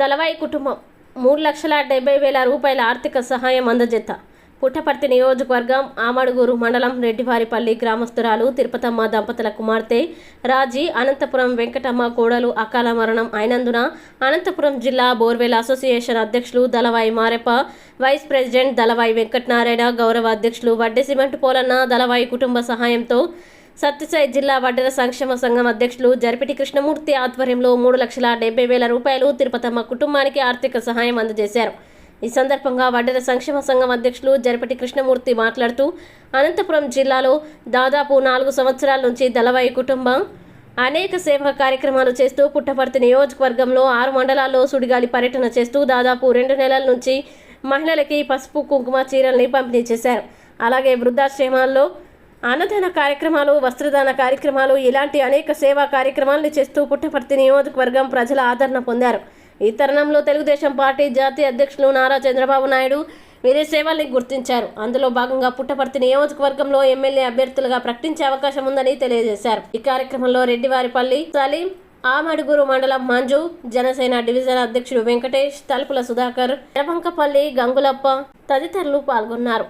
దళవాయి కుటుంబం. మూడు లక్షల డెబ్బై వేల రూపాయల ఆర్థిక సహాయం అందజేత. పుట్టపర్తి నియోజకవర్గం ఆమడుగూరు మండలం రెడ్డివారిపల్లి గ్రామస్తురాలు తిరుపతమ్మ దంపతుల కుమార్తె రాజీ అనంతపురం వెంకటమ్మ కోడలు అకాల మరణం అయినందున అనంతపురం జిల్లా బోర్వెల్ అసోసియేషన్ అధ్యక్షులు దళవాయి మారెప్ప వైస్ ప్రెసిడెంట్ దళవాయి వెంకటనారాయణ గౌరవ అధ్యక్షులు వడ్డే సిమెంట్ పోలన్న దళవాయి కుటుంబ సహాయంతో సత్యసాయి జిల్లా వడ్డెర సంక్షేమ సంఘం అధ్యక్షులు జరిపిటి కృష్ణమూర్తి ఆధ్వర్యంలో మూడు లక్షల డెబ్బై వేల రూపాయలు తిరుపతమ్మ కుటుంబానికి ఆర్థిక సహాయం అందజేశారు. ఈ సందర్భంగా వడ్డెర సంక్షేమ సంఘం అధ్యక్షులు జరిపటి కృష్ణమూర్తి మాట్లాడుతూ అనంతపురం జిల్లాలో దాదాపు నాలుగు సంవత్సరాల నుంచి దళవాయి కుటుంబం అనేక సేవా కార్యక్రమాలు చేస్తూ పుట్టపర్తి నియోజకవర్గంలో ఆరు మండలాల్లో సుడిగాలి పర్యటన చేస్తూ దాదాపు రెండు నెలల నుంచి మహిళలకి పసుపు కుంకుమ చీరల్ని పంపిణీ చేశారు. అలాగే వృద్ధాశ్రమాల్లో అన్నదాన కార్యక్రమాలు వస్త్రదాన కార్యక్రమాలు ఇలాంటి అనేక సేవా కార్యక్రమాలను చేస్తూ పుట్టపర్తి నియోజకవర్గం ప్రజల ఆదరణ పొందారు. ఈ తరుణంలో తెలుగుదేశం పార్టీ జాతీయ అధ్యక్షులు నారా చంద్రబాబు నాయుడు వీరి సేవల్ని గుర్తించారు. అందులో భాగంగా పుట్టపర్తి నియోజకవర్గంలో ఎమ్మెల్యే అభ్యర్థులుగా ప్రకటించే అవకాశం ఉందని తెలియజేశారు. ఈ కార్యక్రమంలో రెడ్డివారిపల్లి సలీం ఆమడుగురు మండలం మంజు జనసేన డివిజన్ అధ్యక్షుడు వెంకటేష్ తలుపుల సుధాకర్ ఎర్రవంకపల్లి గంగులప్ప తదితరులు పాల్గొన్నారు.